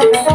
Thank you.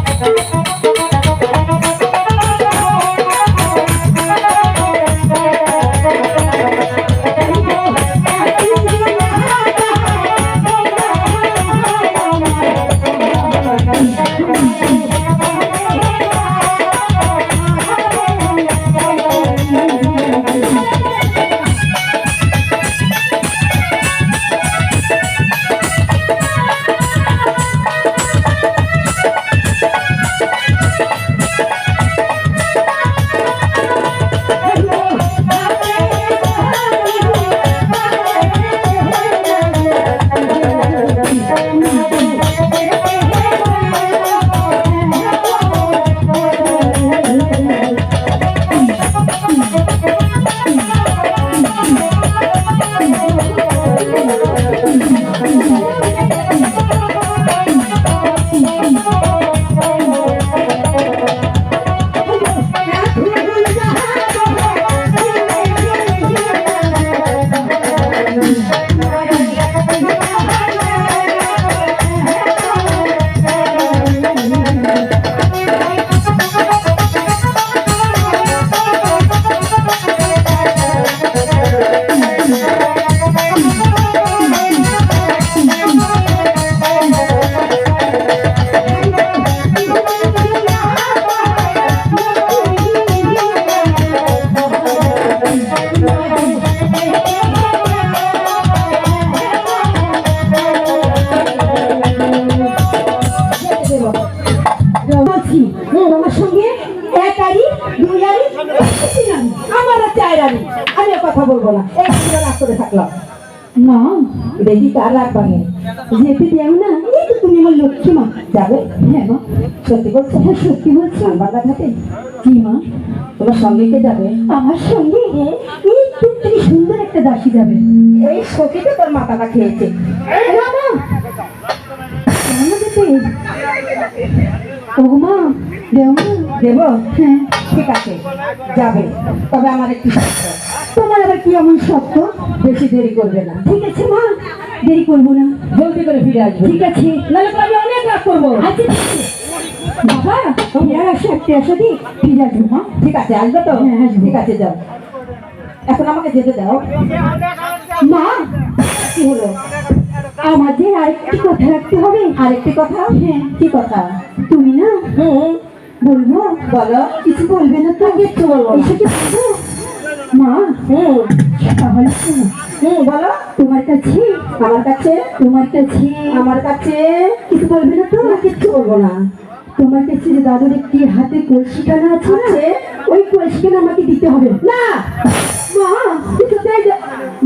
বলছি আমার সঙ্গে এক আরি দুই আরি আমার আর চার আরি আমি কথা বলব না। এক রাগ করে থাকলাম। মা, দেখি তার রাগ পাবে যেতে দেও না। এই তো তুমি আমার লক্ষ্মী মা। যাবে? হ্যাঁ মা। সত্যি বলছে? হ্যাঁ সত্যি বলছে। আমার বাংলাঘাটে কি মা? তোমার সঙ্গে কে যাবে? আমার সঙ্গে? এই তুমি সুন্দর একটা দাসী যাবে। এই সখীতে তোর মাথাটা খেয়েছে। দেব হ্যাঁ ঠিক আছে যাবে। তবে আমার একটু তোমার আবার কি এমন সত্য? বেশি দেরি করবে না। ঠিক আছে মা। দেরি করব না। জলদি করে ফিরে আসবে। ঠিক আছে। নাহলে তো আমি অনেক রাগ করব। আচ্ছা ঠিক বাবা তুমি আর আসো একটা দি। মা। ঠিক আছে আসবে তো? হ্যাঁ, আসব। ঠিক আছে যাও। এখন আমাকে যেতে দাও। মা কি হলো? আমাদের আরেকটি কথা রাখতে হবে। আরেকটি কথা? হ্যাঁ। কি কথা? তুমি না হুম। বলব বলো কিছু বলবে না তো কিচ্ছু বলব। এসে? মা হুম তাহলে হুম বলো তোমার কাছে আমার কাছে তোমার কাছে আমার কাছে কিছু বলবে না তো কিচ্ছু বলব না তোমার কাছে যে দাদুর একটি হাতে কলসি টানা আছে না আছে। ওই কলসিটা আমাকে দিতে হবে না মা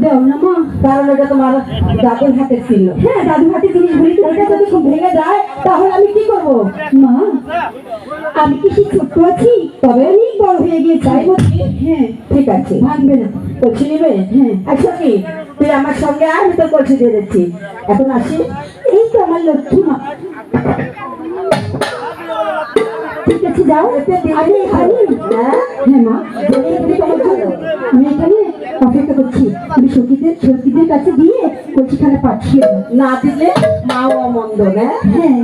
দাও না মা, কারণ এটা তোমার দাদুর হাতে ছিল। হ্যাঁ দাদুর হাতে জিনিসগুলি তো যদি ভেঙে যায়, তাহলে আমি কি করব? মা, আমি কি সে ছোট্ট আছি? তবে আমি বড় হয়ে গিয়ে তাই বলছি। হ্যাঁ ঠিক আছে, ভাঙবে না। কলসি নিবে? হ্যাঁ। আচ্ছা কি তুই আমার সঙ্গে আর আমি তোর কলসি দিয়ে দিচ্ছি এখন আসি। এই তো আমার লক্ষ্মী মা। ঠিক আছে যাও আমি এখানে হ্যাঁ মা। আমি এখানে অপেক্ষা করছি আমি সখীদের সখীদের কাছে দিয়ে কচিখানে পাঠিয়ে না দিলে মাও অমন্দ হ্যাঁ হ্যাঁ